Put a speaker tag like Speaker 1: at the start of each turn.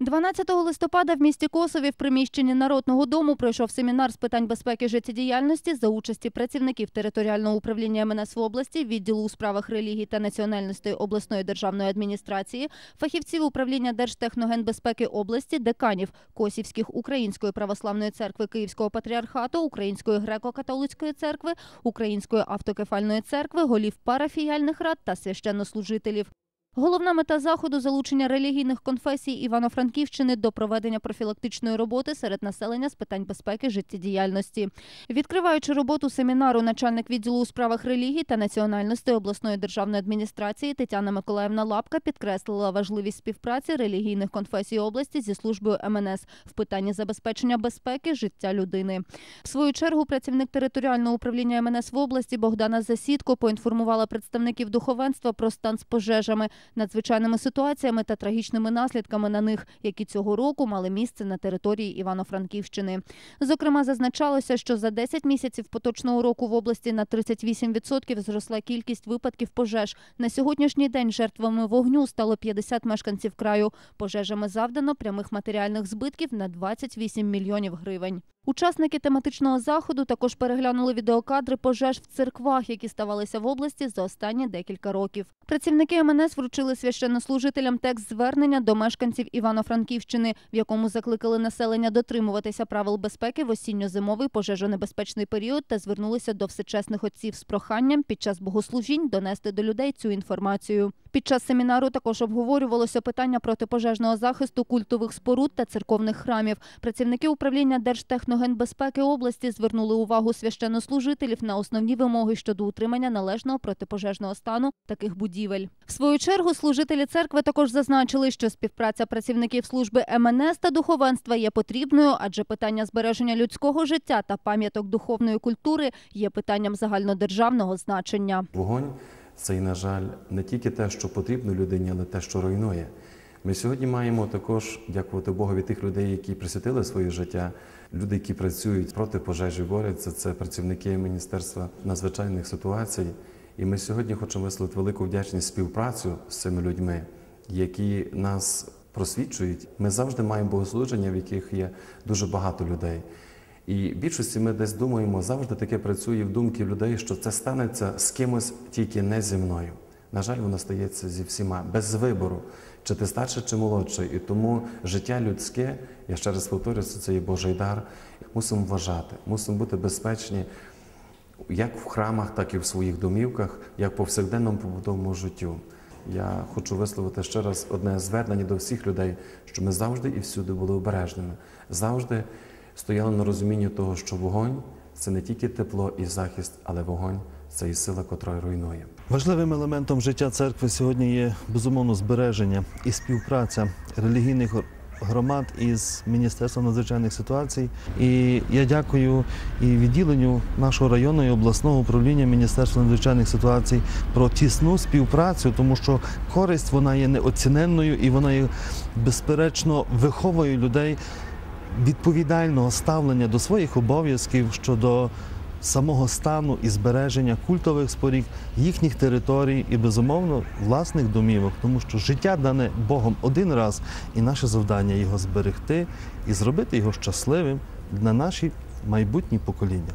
Speaker 1: 12 листопада в місті Косові в приміщенні Народного дому пройшов семінар з питань безпеки життєдіяльності за участі працівників територіального управління МНС в області, відділу у справах релігій та національностей обласної державної адміністрації, фахівців управління Держтехногенбезпеки області, деканів Косівських Української православної церкви Київського патріархату, Української греко-католицької церкви, Української автокефальної церкви, голів парафіяльних рад та священнослужителів. Головна мета заходу залучення релігійних конфесій Івано-Франківщини до проведення профілактичної роботи серед населення з питань безпеки життєдіяльності. Відкриваючи роботу семінару, начальник відділу у справах релігій та національностей обласної державної адміністрації Тетяна Миколаївна Лапка підкреслила важливість співпраці релігійних конфесій області зі службою МНС в питанні забезпечення безпеки життя людини. В свою чергу працівник територіального управління МНС в області Богдана Засідко поінформувала представників духовенства про стан з пожежами надзвичайними ситуаціями та трагічними наслідками на них, які цього року мали місце на території Івано-Франківщини. Зокрема, зазначалося, що за 10 місяців поточного року в області на 38% зросла кількість випадків пожеж. На сьогоднішній день жертвами вогню стало 50 мешканців краю. Пожежами завдано прямих матеріальних збитків на 28 мільйонів гривень. Учасники тематичного заходу також переглянули відеокадри пожеж в церквах, які ставалися в області за останні декілька років. Працівники МНС вручили священнослужителям текст звернення до мешканців Івано-Франківщини, в якому закликали населення дотримуватися правил безпеки в осінньо-зимовий пожежонебезпечний період та звернулися до всечесних отців з проханням під час богослужінь донести до людей цю інформацію. Під час семінару також обговорювалося питання протипожежного захисту культових споруд та церковних храмів. Працівники управління Держтехногенбезпеки області звернули увагу священнослужителів на основні вимоги щодо утримання належного протипожежного стану таких будівель. В свою чергу служителі церкви також зазначили, що співпраця працівників служби МНС та духовенства є потрібною, адже питання збереження людського життя та пам'яток духовної культури є питанням загальнодержавного значення.
Speaker 2: Вогонь це, на жаль, не тільки те, що потрібно людині, але те, що руйнує. Ми сьогодні маємо також дякувати Богу від тих людей, які присвятили своє життя. Люди, які працюють проти пожежі, борються, це працівники Міністерства надзвичайних ситуацій. І ми сьогодні хочемо висловити велику вдячність співпрацю з цими людьми, які нас просвічують. Ми завжди маємо богослуження, в яких є дуже багато людей. І більшості ми десь думаємо, завжди таке працює в думки людей, що це станеться з кимось тільки не зі мною. На жаль, воно стається зі всіма, без вибору, чи ти старший, чи молодший. І тому життя людське, я ще раз повторюю, це є Божий дар. Мусимо вважати, мусимо бути безпечні як в храмах, так і в своїх домівках, як по повсякденному побутовому життю. Я хочу висловити ще раз одне звернення до всіх людей, що ми завжди і всюди були обережними, завжди стояли на розумінні того, що вогонь це не тільки тепло і захист, але вогонь це і сила, котра руйнує.
Speaker 3: Важливим елементом життя церкви сьогодні є безумовно збереження і співпраця релігійних громад із Міністерством надзвичайних ситуацій. І я дякую і відділенню нашого районного і обласного управління Міністерства надзвичайних ситуацій про тісну співпрацю, тому що користь вона є неоціненною і вона є безперечно виховує людей відповідального ставлення до своїх обов'язків щодо самого стану і збереження культових споріг, їхніх територій і, безумовно, власних домівок, тому що життя дане Богом один раз, і наше завдання його зберегти і зробити його щасливим на наші майбутні покоління.